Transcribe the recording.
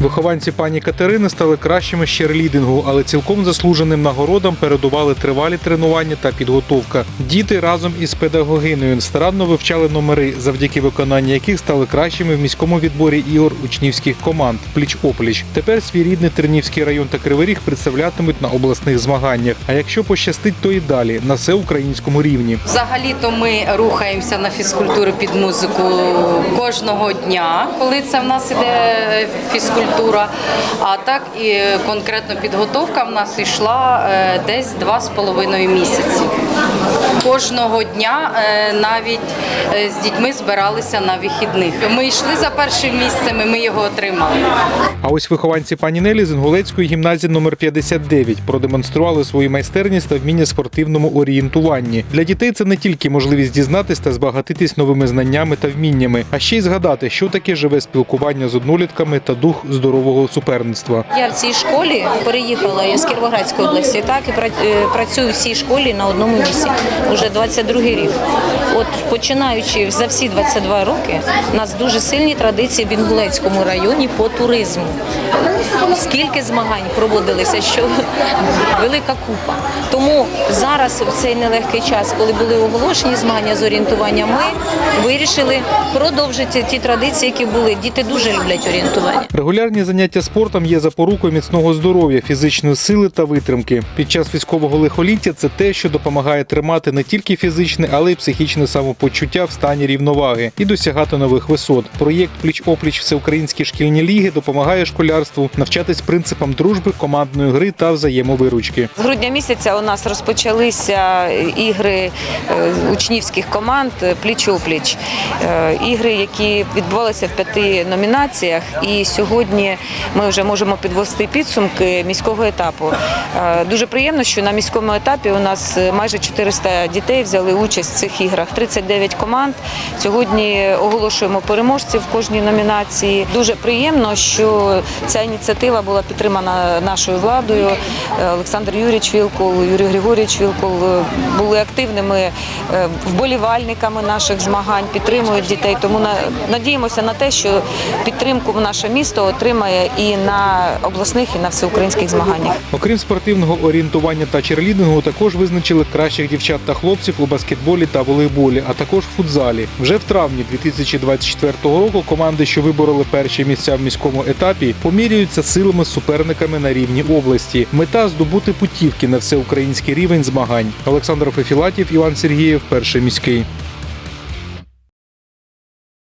Вихованці пані Катерини стали кращими з черлідингу, але цілком заслуженим нагородам передували тривалі тренування та підготовка. Діти разом із педагогиною старанно вивчали номери, завдяки виконанню яких стали кращими в міському відборі ігор учнівських команд пліч-опліч. Тепер свій рідний Тернівський район та Кривий Ріг представлятимуть на обласних змаганнях. А якщо пощастить, то і далі на всеукраїнському рівні. Взагалі-то ми рухаємося на фізкультуру під музику кожного дня, коли це в нас іде фізкультура. А так і конкретно підготовка в нас йшла е, десь два з половиною місяці. Кожного дня е, навіть е, з дітьми збиралися на вихідних. Ми йшли за першим місцем, і ми його отримали. А ось вихованці пані Нелі з Інгулецької гімназії номер 59 продемонстрували свою майстерність та вміння спортивному орієнтуванні. Для дітей це не тільки можливість дізнатись та збагатитись новими знаннями та вміннями, а ще й згадати, що таке живе спілкування з однолітками та дух здорового суперництва. Я в цій школі переїхала з Кіровоградської області, так і е, працюю в цій школі на одному місці уже 22 рік. От починаючи за всі 22 роки, у нас дуже сильні традиції в Інгулецькому районі по туризму. Скільки змагань проводилися, що велика купа. Тому зараз в цей нелегкий час, коли були оголошені змагання з орієнтування, ми вирішили продовжити ті традиції, які були. Діти дуже люблять орієнтування. Регулярні заняття спортом є запорукою міцного здоров'я, фізичної сили та витримки. Під час військового лихоліття це те, що допомагає тримати не тільки фізичне, але й психічне самопочуття в стані рівноваги і досягати нових висот. Проєкт Пліч опліч всеукраїнські шкільні ліги допомагає школярству навчатись принципам дружби, командної гри та взаємовиручки. З грудня місяця у нас розпочалися ігри е, учнівських команд пліч-опліч. Е, Ігри, які відбувалися в п'яти номінаціях. І сьогодні ми вже можемо підвести підсумки міського етапу. Е, Дуже приємно, що на міському етапі у нас майже 400 дітей взяли участь в цих іграх. 39 команд. Сьогодні оголошуємо переможців в кожній номінації. Дуже приємно, що ця ініціатива була підтримана нашою владою. Е, Олександр Юрійович Вілкул, Юрій Григорійович Вілкул е, були активними е, вболівальниками наших змагань, підтримують дітей. Тому надіємося на те, що підтримку наше місто отримає і на обласних, і на всеукраїнських змаганнях. Окрім спортивного орієнтування та черлідингу, також визначили кращих дівчат та хлопців у баскетболі та волейболі, а також в футзалі. Вже в травні 2024 року команди, що вибороли перші місця в міському етапі, поміряються силами з суперниками на рівні області. Мета здобути путівки на всеукраїнський рівень змагань. Олександр Фефілатів, Іван Сергієв, перший міський.